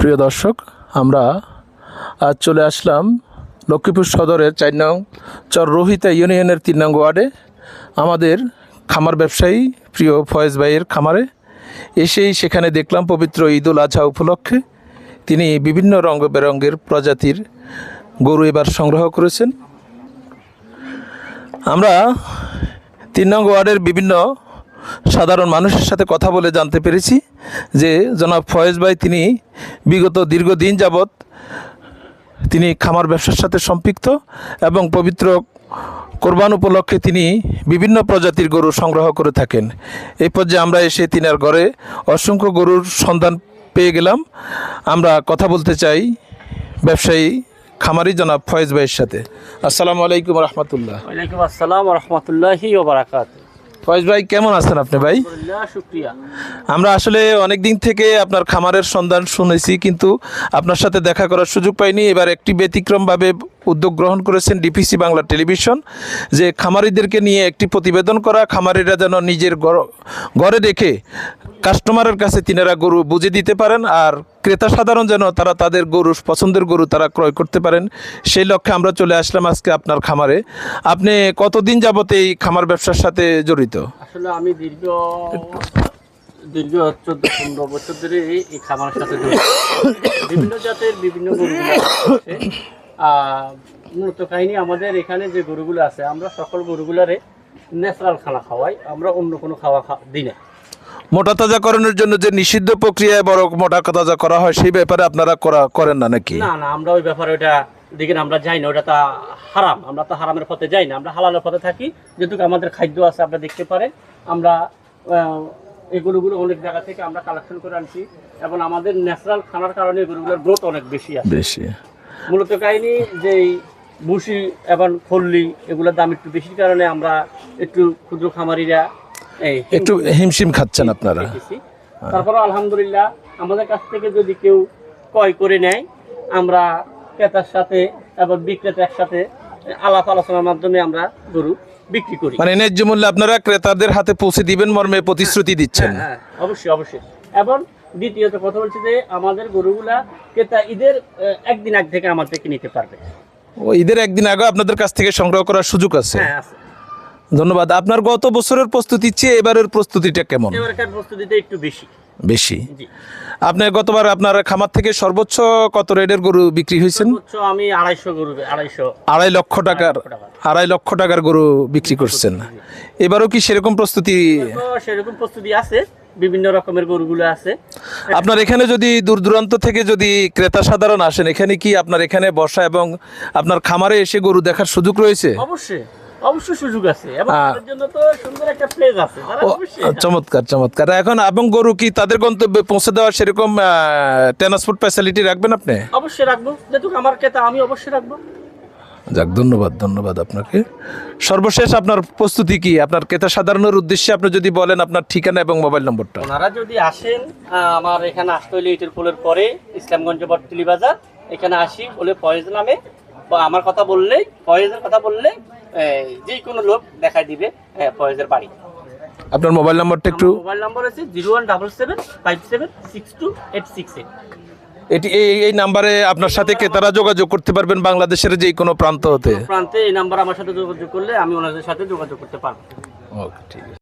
প্রিয় দর্শক, আমরা আজ চলে আসলাম লক্ষ্মীপুর সদরের চার নং চর রোহিতা ইউনিয়নের তিন নং ওয়ার্ডে। আমাদের খামার ব্যবসায়ী প্রিয় ফয়েজ ভাইয়ের খামারে। এসেই সেখানে দেখলাম পবিত্র ঈদুল আজহা উপলক্ষে তিনি বিভিন্ন রঙ বেরঙের প্রজাতির গরু এবার সংগ্রহ করেছেন। আমরা তিন নং ওয়ার্ডের বিভিন্ন সাধারণ মানুষের সাথে কথা বলে জানতে পেরেছি যে জনাব ফয়েজ ভাই, তিনি বিগত দীর্ঘদিন যাবৎ তিনি খামার ব্যবসার সাথে সম্পৃক্ত এবং পবিত্র কোরবান উপলক্ষে তিনি বিভিন্ন প্রজাতির গরু সংগ্রহ করে থাকেন। এই পর্যায়ে আমরা এসে তিনার ঘরে অসংখ্য গরুর সন্ধান পেয়ে গেলাম। আমরা কথা বলতে চাই ব্যবসায়ী, খামারি জনাব ফয়েজ ভাইয়ের সাথে। আসসালামু আলাইকুম রহমতুল্লাহ। আসসালাম রহমতুল্লাহি ফয়েজ ভাই কেমন আছেন আপনি ভাই? আমরা আসলে অনেক দিন থেকে আপনার খামারের সন্ধান শুনেছি কিন্তু আপনার সাথে দেখা করার সুযোগ পাইনি। এবার একটি ব্যতিক্রমভাবে উদ্যোগ গ্রহণ করেছেন ডিপিসি বাংলা টেলিভিশন যে খামারিদেরকে নিয়ে একটি প্রতিবেদন করা খামারিরা যেন নিজের ঘর- রেখে কাস্টমারের কাছে তিনারা গরু বুঝে দিতে পারেন আর ক্রেতা সাধারণ যেন তারা তাদের গরু পছন্দের গরু তারা ক্রয় করতে পারেন সেই লক্ষ্যে আমরা চলে আসলাম আজকে আপনার খামারে। আপনি কতদিন যাবত এই খামার ব্যবসার সাথে জড়িত? আসলে আমি দীর্ঘ দীর্ঘ চোদ্দ পনেরো বছর ধরে এই খামারের সাথে জড়িত। বিভিন্ন জাতের বিভিন্ন আহ, মূলত কাহিনী আমাদের এখানে যে গরুগুলো আছে আমরা সকল গরুগুলারে ন্যাচারাল খানা খাওয়াই আমরা অন্য কোনো খাওয়া দিই না। মোটা তাজাকরণের জন্য যে নিষিদ্ধ প্রক্রিয়ায় বড় মোটা তাজা করা হয় সেই ব্যাপারে আপনারা করা করেন না নাকি? না না আমরা ওই ব্যাপারে ওটা দিকে আমরা যাই না ওটা তা হারাম আমরা তো হারামের পথে যাই না আমরা হালালের পথে থাকি। যেহেতু আমাদের খাদ্য আছে আপনারা দেখতে পারেন আমরা আহ, এগুলোগুলো অনেক জায়গা থেকে আমরা কালেকশন করে আনছি এবং আমাদের ন্যাচারাল খানার কারণে এগুলোগুলোর গ্রোথ অনেক বেশি আছে। বেশি। মূলত কাহিনী যে বুসি এবং খল্লি এগুলোর দাম একটু বেশির কারণে আমরা একটু ক্ষুদ্র খামারিরা একটু হিমশিম খাচ্ছেন আপনারা। তারপরে আলহামদুলিল্লাহ আমাদের কাছ থেকে যদি কেউ ক্রয় করে নেয় আমরা ক্রেতার সাথে এবং বিক্রেতা একসাথে আলাপ আলোচনার মাধ্যমে আমরা গরু বিক্রি করি। মানে ন্যায্য মূল্যে আপনারা ক্রেতাদের হাতে পৌঁছে দিবেন মর্মে প্রতিশ্রুতি দিচ্ছেন। হ্যাঁ অবশ্যই অবশ্যই। এবং দ্বিতীয়ত কথা বলছি যে আমাদের গরুগুলা ক্রেতা ঈদের একদিন আগ থেকে আমার থেকে নিতে পারবে। ও ঈদের একদিন আগে আপনাদের কাছ থেকে সংগ্রহ করার সুযোগ আছে? হ্যাঁ আছে। ধন্যবাদ। আপনার গত বছরের প্রস্তুতির চেয়ে এবারের প্রস্তুতিটা কেমন? এবারকার প্রস্তুতিতে একটু বেশি। বেশি? আপনি গতবার আপনার খামার থেকে সর্বোচ্চ কত রেটের গরু বিক্রি হয়েছেন? আমি আড়াইশো গরু আড়াইশো। আড়াই লক্ষ টাকার আড়াই লক্ষ টাকার। গরু বিক্রি করছেন। এবারও কি সেরকম প্রস্তুতি? সেরকম প্রস্তুতি আছে। বিভিন্ন রকমের গরুগুলো আছে। আপনার এখানে যদি দূর দূরান্ত থেকে যদি ক্রেতা সাধারণ আসেন এখানে কি আপনার এখানে বসা এবং আপনার খামারে এসে গরু দেখার সুযোগ রয়েছে? অবশ্যই অবশ্যই সুযোগ আছে। এবং। তাদের জন্য তো সুন্দর একটা প্লেস আছে তারা ও, অবশ্যই চমৎকার চমৎকার। এখন এবং গরু কি তাদের গন্তব্যে পৌঁছে দেওয়ার সেরকম ট্রান্সপোর্ট ফ্যাসিলিটি রাখবেন আপনি? অবশ্যই রাখব। যেহেতু আমার ক্রেতা আমি অবশ্যই রাখব। যাক ধন্যবাদ ধন্যবাদ আপনাকে। সর্বশেষ আপনার প্রস্তুতি কি? আপনার ক্রেতা সাধারণের উদ্দেশ্যে আপনি যদি বলেন আপনার ঠিকানা এবং মোবাইল নম্বরটা। ওনারা যদি আসেন আমার এখানে আসতে হলে ইটের পোলের পরে ইসলামগঞ্জ বটতলি বাজার এখানে আসি বলে ফয়েজ নামে। আমার কথা বললে ফয়েজের কথা বললে যে কোনো লোক দেখাই দিবে ফয়েজের বাড়ি। আপনার মোবাইল নম্বরটা একটু মোবাইল নম্বর আছে zero one double seven five seven six two eight six eight. এটি এই এই নাম্বারে আপনার সাথে ক্রেতারা যোগাযোগ করতে পারবেন বাংলাদেশের যে কোনো প্রান্ত হতে। প্রান্তে এই নাম্বার আমার সাথে যোগাযোগ করলে আমি ওনাদের সাথে যোগাযোগ করতে পারব। ওকে ঠিক আছে।